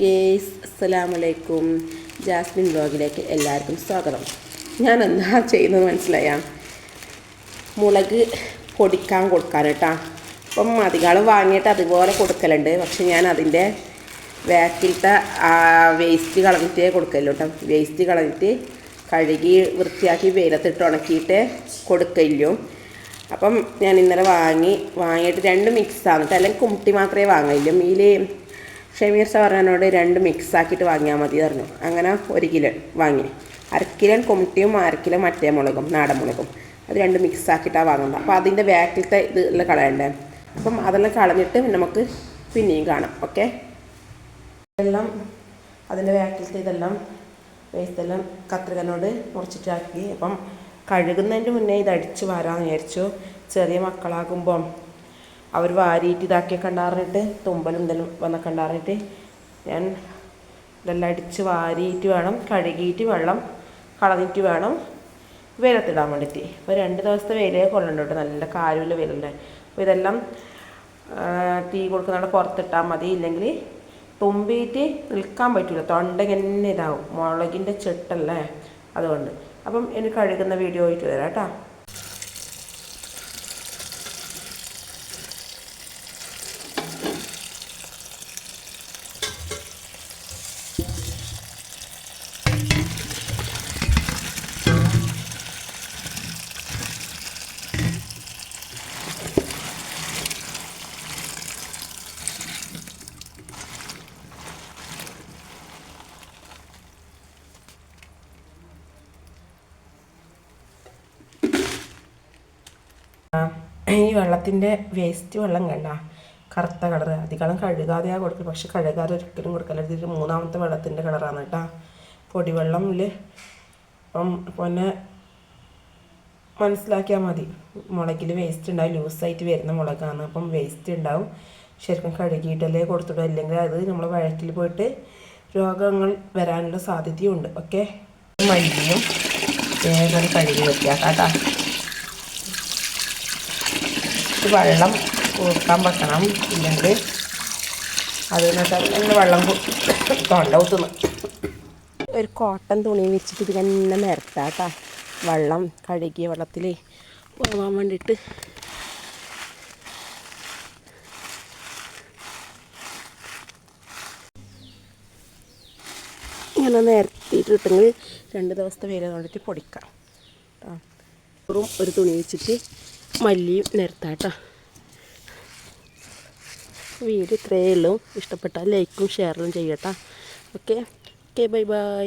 Case അസ്സലാമലൈക്കും. Jasmine ബ്ലോഗിലേക്ക് എല്ലാവർക്കും സ്വാഗതം. ഞാൻ എന്താ ചെയ്യുന്നത് മനസ്സിലായ? മുളക് പൊടിക്കാൻ കൊടുക്കാൻ കേട്ടോ അപ്പം അധികം വാങ്ങിയിട്ട് അതുപോലെ കൊടുക്കലുണ്ട്. പക്ഷെ ഞാൻ അതിന്റെ വേക്കിലത്തെ വേസ്റ്റ് കളഞ്ഞിട്ടേ കൊടുക്കല്ലോ കേട്ടോ വേസ്റ്റ് കളഞ്ഞിട്ട് കഴുകി വൃത്തിയാക്കി വെയിലത്തിട്ട് ഉണക്കിയിട്ട് കൊടുക്കില്ലോ. അപ്പം ഞാൻ ഇന്നലെ വാങ്ങി വാങ്ങിയിട്ട് രണ്ട് മിക്സാണ് അല്ലെങ്കിൽ കുമിട്ടി മാത്രമേ വാങ്ങില്ല മീൽ ഷമീർ പറഞ്ഞോട് രണ്ട് മിക്സ് ആക്കിയിട്ട് വാങ്ങിയാൽ മതി പറഞ്ഞു. അങ്ങനെ ഒരു കിലോ വാങ്ങി. അരക്കിലോ കുമിട്ടിയും അരക്കിലോ മറ്റേ മുളകും നാടൻ മുളകും. അത് രണ്ട് മിക്സ് ആക്കിയിട്ടാണ് വാങ്ങുന്നത്. അപ്പോൾ അതിന്റെ ബാക്കിലത്തെ ഇത് എല്ലാം കളയണ്ടേ അപ്പം അതെല്ലാം കളഞ്ഞിട്ട് നമുക്ക് പിന്നെയും കാണാം. ഓക്കെ എല്ലാം അതിന്റെ ബാക്കിലത്തെ ഇതെല്ലാം വേസ്റ്റ് എല്ലാം കത്രികനോട് മുറിച്ചിട്ടാക്കി. അപ്പം കഴുകുന്നതിന്റെ മുന്നേ ഇത് അടിച്ച് വരാമെന്ന് വിചാരിച്ചു. ചെറിയ മക്കളാകുമ്പം അവർ വാരിയിട്ട് ഇതാക്കിയ കണ്ടാറിട്ട് തുമ്പലും എന്തെങ്കിലും വന്ന കണ്ടാറിട്ട് ഞാൻ ഇതെല്ലാം അടിച്ച് വാരിയിട്ട് വേണം കഴുകിയിട്ട് വെള്ളം കളഞ്ഞിട്ട് വേണം വെയിലത്തിടാൻ വേണ്ടിയിട്ട്. അപ്പോൾ രണ്ട് ദിവസത്തെ വെയിലേ കൊള്ളണ്ട കേട്ടോ നല്ല കാര്യമില്ല വെയിലുണ്ട്. അപ്പോൾ ഇതെല്ലാം തീ കൊടുക്കുന്നിടത്ത് പുറത്തിട്ടാൽ മതി. ഇല്ലെങ്കിൽ തുമ്പിയിട്ട് നിൽക്കാൻ പറ്റില്ല തൊണ്ട ഇങ്ങനെ ഇതാവും. മുളകിന്റെ ചെട്ടല്ലേ അതുകൊണ്ട്. അപ്പം എനിക്ക് കഴുകുന്ന വീഡിയോ ആയിട്ട് വരാം കേട്ടോ. ഈ വെള്ളത്തിന്റെ വേസ്റ്റ് വെള്ളം കണ്ട? കറുത്ത കളർ അധികം കഴുകാതെയാണ് കൊടുക്കുക പക്ഷെ കഴുകാതെ ഒരിക്കലും കൊടുക്കല്ല ഇത് മൂന്നാമത്തെ വെള്ളത്തിന്റെ കളറാണ് കേട്ടോ. പൊടിവെള്ളമിൽ അപ്പം പിന്നെ മനസ്സിലാക്കിയാൽ മതി. മുളകിൽ വേസ്റ്റ് ഉണ്ടാവും ലൂസായിട്ട് വരുന്ന മുളകാണ്. അപ്പം വേസ്റ്റ് ഉണ്ടാവും. ശരിക്കും കഴുകിയിട്ടല്ലേ കൊടുത്തിടും അല്ലെങ്കിൽ അത് നമ്മൾ വഴറ്റിൽ പോയിട്ട് രോഗങ്ങൾ വരാനുള്ള സാധ്യതയുണ്ട്. ഓക്കെ? മല്ലിയും വേഗം കഴുകി വെക്കാം. കേട്ടോ? ഇത് വെള്ളം കൂർക്കാൻ വെക്കണം. ഇല്ലെങ്കിൽ അതെന്ന് തന്നെ വെള്ളം കു- തൊണ്ട കുത്തുന്നു. ഒരു കോട്ടൺ തുണി വെച്ചിട്ട് ഇത് തന്നെ നിരത്താട്ടാ വെള്ളം കഴുകിയ വെള്ളത്തിൽ പോകാൻ വേണ്ടിയിട്ട്. ഇങ്ങനെ നിരത്തിയിട്ട് നിരത്തിയിട്ടിട്ടെങ്കിൽ രണ്ട് ദിവസത്തെ വെയിൽ കൊണ്ടിട്ട് പൊടിക്കാം. ഒരു തുണി വെച്ചിട്ട് മല്ലിയും നിരത്താട്ടോ വീഡിയോ ഇത്രയേ ഉള്ളൂ. ഇഷ്ടപ്പെട്ടാൽ ലൈക്കും ഷെയറും ചെയ്യട്ടോ. Okay okay bye bye